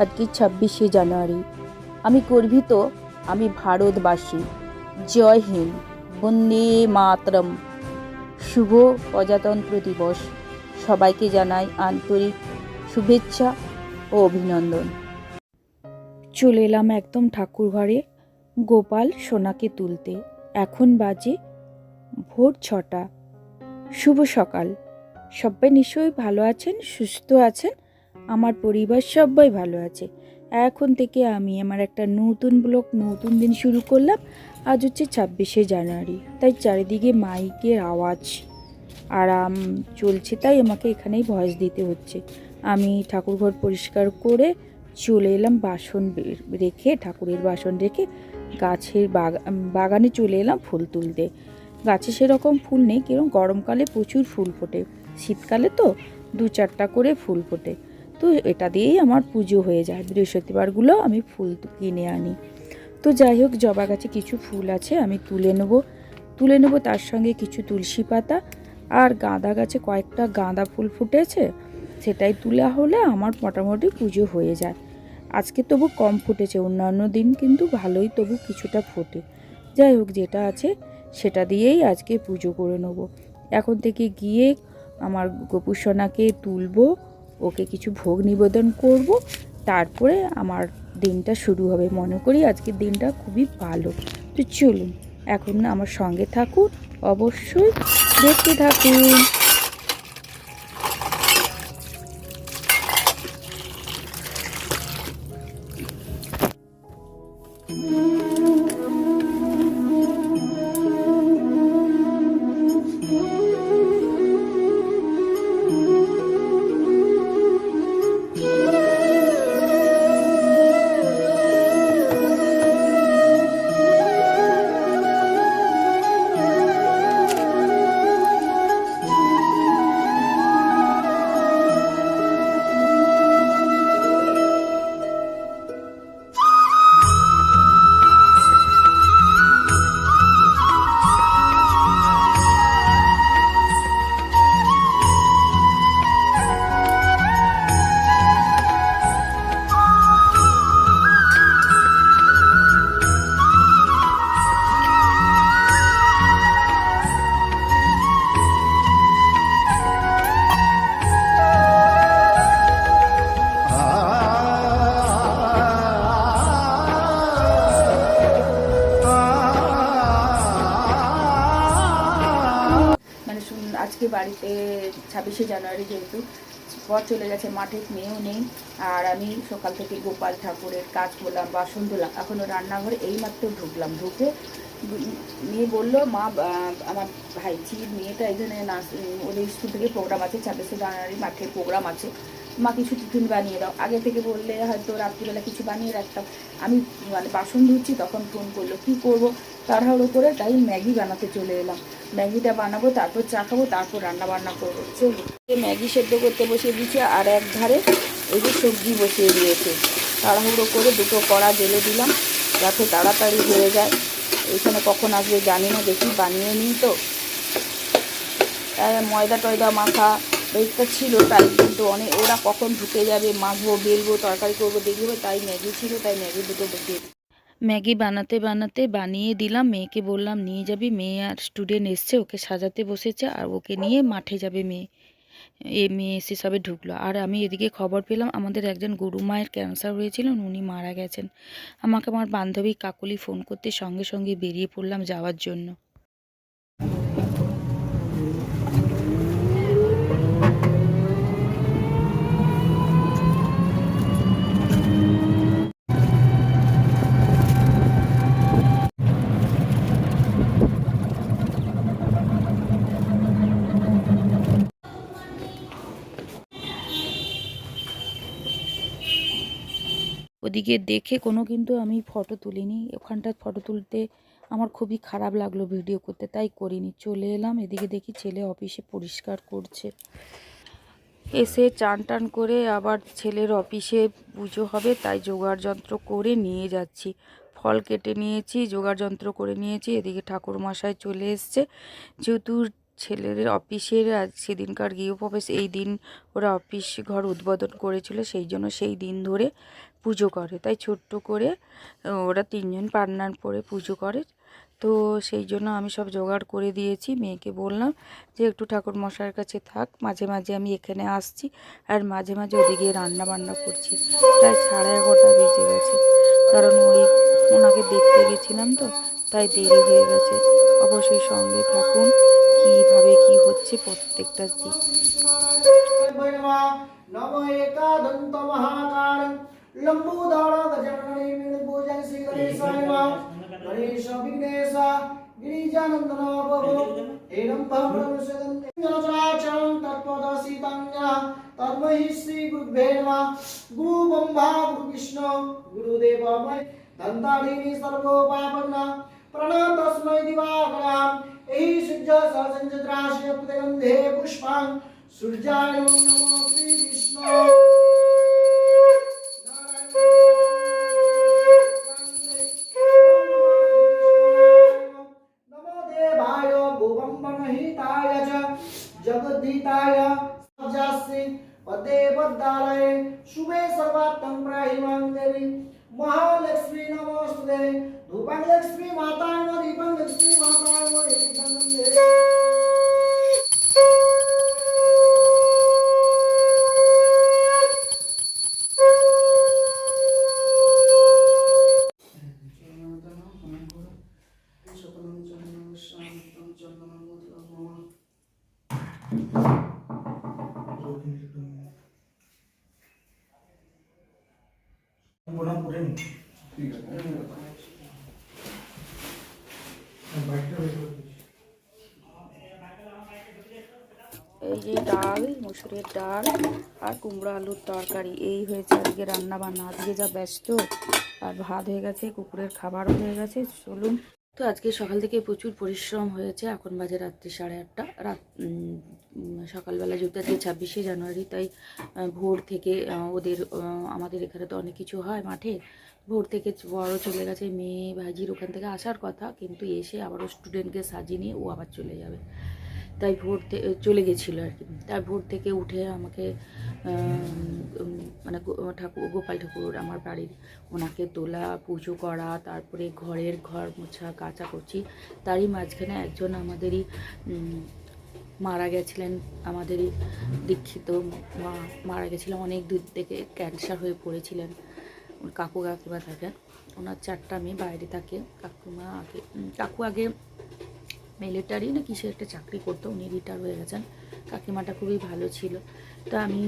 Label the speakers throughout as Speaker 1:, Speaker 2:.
Speaker 1: আজকে ছাব্বিশে জানুয়ারি। আমি গর্বিত, আমি ভারতবাসী। জয় হিন্দ। বন্দে মাতরম। শুভ প্রজাতন্ত্র দিবস। সবাইকে জানাই আন্তরিক শুভেচ্ছা ও অভিনন্দন। চলে এলাম একদম ঠাকুর ঘরে, গোপাল সোনাকে তুলতে। এখন বাজে ভোর ছটা। শুভ সকাল। সবাই নিশ্চয়ই ভালো আছেন, সুস্থ আছেন? আমার পরিবার সবাই ভালো আছে। এখন থেকে আমি আমার একটা নতুন ব্লগ নতুন দিন শুরু করলাম। আজ হচ্ছে ছাব্বিশে জানুয়ারি, তাই চারিদিকে মাইকের আওয়াজ। আরাম চলছে, তাই আমাকে এখানেই ভয়েস দিতে হচ্ছে। আমি ঠাকুরঘর পরিষ্কার করে চলে এলাম বাসন রেখে, ঠাকুরের বাসন রেখে গাছের বাগা- বাগানে চলে এলাম ফুল তুলতে। গাছে সেরকম ফুল নেই কীরকম গরমকালে প্রচুর ফুল ফোটে। শীতকালে তো দু চারটা করে ফুল ফোটে। তো এটা দিয়েই আমার পুজো হয়ে যায়। বৃহস্পতিবারগুলো আমি ফুল কিনে আনি। তো যাই হোক, জবা গাছে কিছু ফুল আছে, আমি তুলে নেব। তুলে নেব, তার সঙ্গে কিছু তুলসী পাতা। আর গাঁদা গাছে কয়েকটা গাঁদা ফুল ফুটেছে, সেটাই তোলা হলে আমার মোটামুটি পুজো হয়ে যায়। আজকে তবু কম ফুটেছে, অন্যান্য দিন কিন্তু ভালোই তবু কিছুটা ফোটে। যাই হোক, যেটা আছে সেটা দিয়েই আজকে পুজো করে নেব। এখন থেকে গিয়ে আমার গোপুসোনাকে তুলবো ওকে কিছু ভোগ নিবেদন করব। তারপরে আমার দিনটা শুরু হবে। মনে করি আজকের দিনটা খুবই ভালো। তো চলুন, এখন আমার সঙ্গে থাকুন। অবশ্যই দেখতে থাকুন। বাড়িতে ছাব্বিশে জানুয়ারি যেহেতু পর চলে গেছে, মাঠে মেয়েও নেই। আর আমি সকাল থেকে গোপাল ঠাকুরের কাজ করলাম, বাসন ধুলাম। এখনও রান্নাঘরে এইমাত্র ঢুকলাম। ঢুকে মেয়ে বলল, মা আমার ভাইঝির মেয়েটা এখানে নাচ ওদের স্কুল থেকে প্রোগ্রাম আছে, ছাব্বিশে জানুয়ারি মাঠে প্রোগ্রাম আছে। মা কিছু টিফিন বানিয়ে দাও। আগে থেকে বললে হয়তো রাত্রিবেলা কিছু বানিয়ে রাখতাম। আমি মানে বাসন ধুচ্ছি, তখন ফোন করল, কি করব? তাড়াহুড়ো করে তাই ম্যাগি বানাতে চলে এলাম। ম্যাগিটা বানাবো, তারপর চা খাব, তারপর রান্না বান্না করব। চলো ম্যাগি সেদ্ধ করতে বসিয়ে দিয়েছি, আর এক ধারে এই যে সবজি বসিয়ে দিয়েছে। তাড়াহুড়ো করে দুটো কড়া জেলে দিলাম, যাতে তাড়াতাড়ি হয়ে যায়। এখানে কখন আসবে জানি না, দেখি বানিয়ে নিই তো। ময়দা টয়দা মাখা এইটা ছিল, তাই কিন্তু অনেক ওরা কখন ঢুকে যাবে মাখবো বেলবো, তরকারি করব দেখব তাই ম্যাগি ছিল, তাই ম্যাগি দুটো বসিয়ে ম্যাগি বানাতে বানাতে বানিয়ে দিলাম, মেয়েকে বললাম, নিয়ে যাবি, মেয়ে আর স্টুডেন্ট এসছে, ওকে সাজাতে বসেছে, আর ওকে নিয়ে মাঠে যাবে মেয়ে। এ মেয়ে এসে সবে ঢুকলো। আর আমি এদিকে খবর পেলাম, আমাদের একজন গরু মায়ের ক্যান্সার হয়েছিলেন, উনি মারা গেছেন। আমাকে আমার বান্ধবী কাকলি ফোন করতে সঙ্গে সঙ্গে বেরিয়ে পড়লাম যাওয়ার জন্য। ওদিকে দেখে কোনো কিন্তু আমি ফটো তুলিনি। ওখানটার ফটো তুলতে আমার খুবই খারাপ লাগল ভিডিও করতে, তাই করিনি। চলে এলাম, এদিকে দেখি ছেলে অফিসে পরিষ্কার করছে। এসে চান টান করে আবার ছেলের অফিসে পুজো হবে, তাই যন্ত্র করে নিয়ে যাচ্ছি। ফল কেটে নিয়েছি যন্ত্র করে নিয়েছি, এদিকে ঠাকুর মশাই চলে এসছে। যেহেতু ছেলেদের অফিসের সেদিনকার গৃহ প্রবেশ এই দিন ওরা অফিস ঘর উদ্বোধন করেছিল, সেই জন্য সেই দিন ধরে পুজো করে তাই ছোট্ট করে ওরা তিনজন পার্টনার পরে পুজো করে তো সেই জন্য আমি সব জোগাড় করে দিয়েছি মেয়েকে বললাম যে একটু ঠাকুর মশাইয়ের কাছে থাক মাঝে মাঝে আমি এখানে আসছি আর মাঝে মাঝে ওদিকে রান্না বান্না করছি প্রায় সাড়ে এগারোটা বেজে গেছে কারণ ওই ওনাকে দেখতে গেছিলাম তো তাই দেরি হয়ে গেছে অবশ্যই সঙ্গে থাকুন কীভাবে কি হচ্ছে প্রত্যেকটা দিক
Speaker 2: নম একাদন্ত মহাকার लंबोदार गजानन भुजन श्री गणेशाय नमः गणेश विघ्नेश गिरिजानंदन भव। एनं भवनं जनचराचरं तत्त्वदर्शितङ्गा तद्महि श्रीगुरुभे नमः। गुरुबम्भा गुरुविष्णु गुरुदेव मयि दन्ताडिनी सर्वोपापन्ना प्रणतस्मै दिवाकरां एहि सूर्य सहसञ्चद्राशि पुष्पां सूर्याय नमो श्रीविष्णु विदिताय सब्जास्य पदे शुभे सर्वात्म प्राहिवां देवी महालक्ष्मी नमोस्तुते। रूपं
Speaker 3: लक्ष्मी माताय दीपं लक्ष्मी माताय एकदं देवी
Speaker 1: এই যে ডাল, মুসুরের ডাল আর কুমড়ো আলুর তরকারি। এই হয়েছে আজকে রান্না বান্না। আজকে যা ব্যস্ত, আর ভাত হয়ে গেছে, কুকুরের খাবারও হয়ে গেছে। চলুন। তো আজকে সকাল থেকে প্রচুর পরিশ্রম হয়েছে এখন বাজে রাত্রি সাড়ে আটটা। রাত সকালবেলা যেহেতু আজকে ছাব্বিশে জানুয়ারি, তাই ভোর থেকে ওদের আমাদের এখানে তো অনেক কিছু হয় মাঠে। ভোর থেকে বড় চলে গেছে মেয়ে ভাজির ওখান থেকে আসার কথা। কিন্তু এসে আবারও স্টুডেন্টকে সাজিয়ে নিয়ে ও আবার চলে যাবে। তাই ভোর চলে গেছিল আর কি। তাই ভোর থেকে উঠে আমাকে মানে ঠাকুর, গোপাল ঠাকুর আমার বাড়ির ওনাকে তোলা, পুজো করা, তারপরে ঘরের ঘর মোছা কাচাকুচি তারই মাঝখানে একজন আমাদেরই মারা গেছিলেন, আমাদেরই দীক্ষিত মা মারা গেছিলেন অনেক দূর থেকে ক্যান্সার হয়ে পড়েছিলেন। কাকু কাকিমা থাকেন ওনার চারটা মেয়ে, বাইরে থাকে। কাকুমা আগে কাকু আগে মিলিটারি না কিসের একটা চাকরি করতো, উনি রিটায়ার হয়ে গেছেন। কাকিমাটা খুবই ভালো ছিল। তো আমি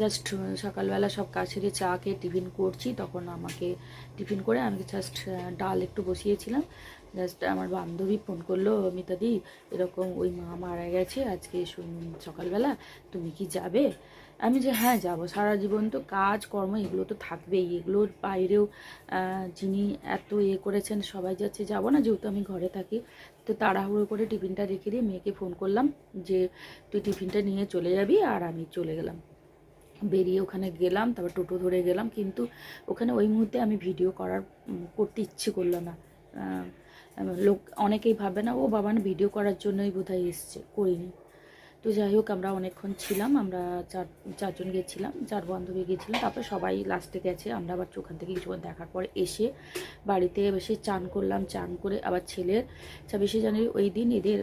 Speaker 1: জাস্ট সকালবেলা সব কাজ সেরে চা খেয়ে টিফিন করছি, তখন আমাকে টিফিন করে আমি জাস্ট ডাল একটু বসিয়েছিলাম। জাস্ট আমার বান্ধবী ফোন করল মিতাদি এরকম ওই মা মারা গেছে, আজকে সকালবেলা তুমি কি যাবে? আমি যে হ্যাঁ যাব। সারা জীবন তো কাজ, কর্ম, এগুলো তো থাকবেই। এগুলোর বাইরেও যিনি এত ইয়ে করেছেন, সবাই যাচ্ছে, যাব না, যেহেতু আমি ঘরে থাকি। তো তাড়াহুড়ো করে টিফিনটা রেখে দিয়ে মেয়েকে ফোন করলাম যে, তুই টিফিনটা নিয়ে চলে যাবি আর আমি চলে গেলাম। বেরিয়ে ওখানে গেলাম, তারপর টোটো ধরে গেলাম, কিন্তু ওখানে ওই মুহূর্তে আমি ভিডিও করার করতে ইচ্ছে করল না। লোক অনেকেই ভাবে না, ও বাবা, না, ভিডিও করার জন্যই বোধহয় এসছে। করিনি। তো যাই হোক, আমরা অনেকক্ষণ ছিলাম, আমরা চার, চারজন গেছিলাম, চার বান্ধবী গেছিলাম, তারপর সবাই লাস্টে গেছে, আমরা আবার ওখান থেকে কিছুক্ষণ দেখার পর এসে বাড়িতে বসে চান করলাম, চান করে আবার ছেলের ছাব্বিশে জানুয়ারি ওই দিন এদের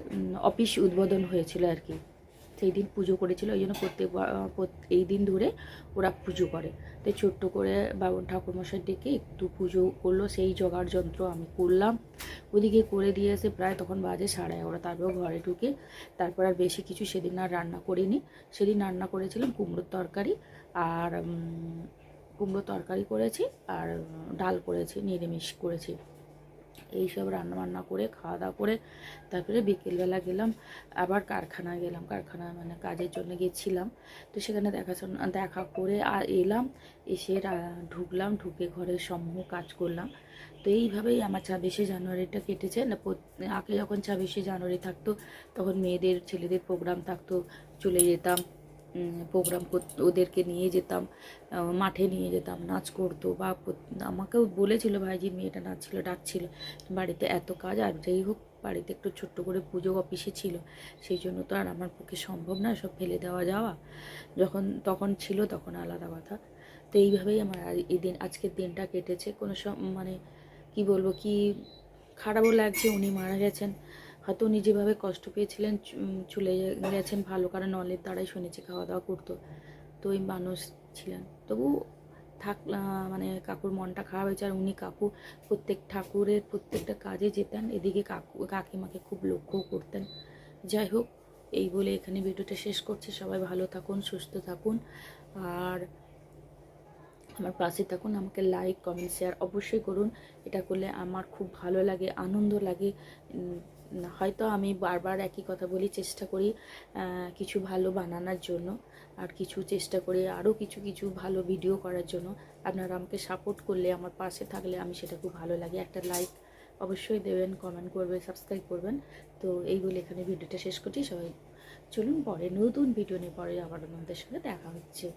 Speaker 1: অফিস উদ্বোধন হয়েছিল আর কি। সেই দিন পুজো করেছিল, ওই জন্য প্রত্যেক এই দিন ধরে ওরা পুজো করে। তাই ছোট্ট করে বাবন ঠাকুরমশাই ডেকে একটু পুজো করল, সেই জোগাড় যন্ত্র আমি করলাম। ওদিকে করে দিয়ে এসে প্রায় তখন বাজে সাড়ে এগারো তারপর ঘরে ঢুকে তারপর আর বেশি কিছু সেদিন আর রান্না করিনি। সেদিন রান্না করেছিলাম কুমড়োর তরকারি আর কুমড়ো তরকারি করেছি আর, ডাল করেছি, নিরামিষ করেছি। এইসব রান্না বান্না করে খাওয়া দাওয়া করে তারপরে বিকেলবেলা গেলাম, আবার কারখানায় গেলাম। কারখানা মানে কাজের জন্য গেছিলাম। তো সেখানে দেখাশোনা দেখা করে আর এলাম, এসে ঢুকলাম, ঢুকে ঘরের সমূহ কাজ করলাম। তো এইভাবেই আমার ছাব্বিশে জানুয়ারিটা কেটেছে। না আগে যখন ছাব্বিশে জানুয়ারি থাকতো, তখন মেয়েদের, ছেলেদের প্রোগ্রাম থাকতো, চলে যেতাম। প্রোগ্রাম ওদেরকে নিয়ে যেতাম মাঠে নিয়ে যেতাম, নাচ করতো বা আমাকেও বলেছিল ভাইজির মেয়েটা নাচছিল, ডাকছিল, বাড়িতে এত কাজ, আর যেই হোক, বাড়িতে একটু ছোট্ট করে পুজো অফিসে ছিল, সেই জন্য তো আর আমার পক্ষে সম্ভব না সব ফেলে দেওয়া যাওয়া। যখন, তখন ছিল, তখন আলাদা কথা। তো এইভাবেই আমার এই দিন, আজকের দিনটা কেটেছে। কোনো সব মানে কি বলব, কি খারাপও লাগছে, উনি মারা গেছেন। হয়তো উনি যেভাবে কষ্ট পেয়েছিলেন চলে গেছেন ভালো, কারণ নলের দ্বারাই শুনেছি খাওয়া দাওয়া করতো। তো ওই মানুষ ছিলেন। তবু থাক মানে কাকুর মনটা খারাপ হয়েছে, আর উনি কাকু প্রত্যেক ঠাকুরের প্রত্যেকটা কাজে যেতেন, এদিকে কাকু, কাকিমাকে খুব লক্ষ্যও করতেন। যাই হোক, এই বলে এখানে ভিডিওটা শেষ করছি। সবাই ভালো থাকুন, সুস্থ থাকুন, আর আমার পাশে থাকুন, আমাকে লাইক কমেন্ট শেয়ার অবশ্যই করুন। এটা করলে আমার খুব ভালো লাগে, আনন্দ লাগে। হয়তো আমি বারবার একই কথা বলি, চেষ্টা করি কিছু ভালো বানানোর জন্য আর কিছু চেষ্টা করি আরও কিছু কিছু ভালো ভিডিও করার জন্য। আপনারা আমাকে সাপোর্ট করলে, আমার পাশে থাকলে আমি সেটা খুব ভালো লাগে। একটা লাইক অবশ্যই দেবেন কমেন্ট করবেন সাবস্ক্রাইব করবেন। তো এই বলে এখানে ভিডিওটা শেষ করছি। সবাই চলুন পরে নতুন ভিডিও নিয়ে পরে আবার আপনাদের সঙ্গে দেখা হচ্ছে।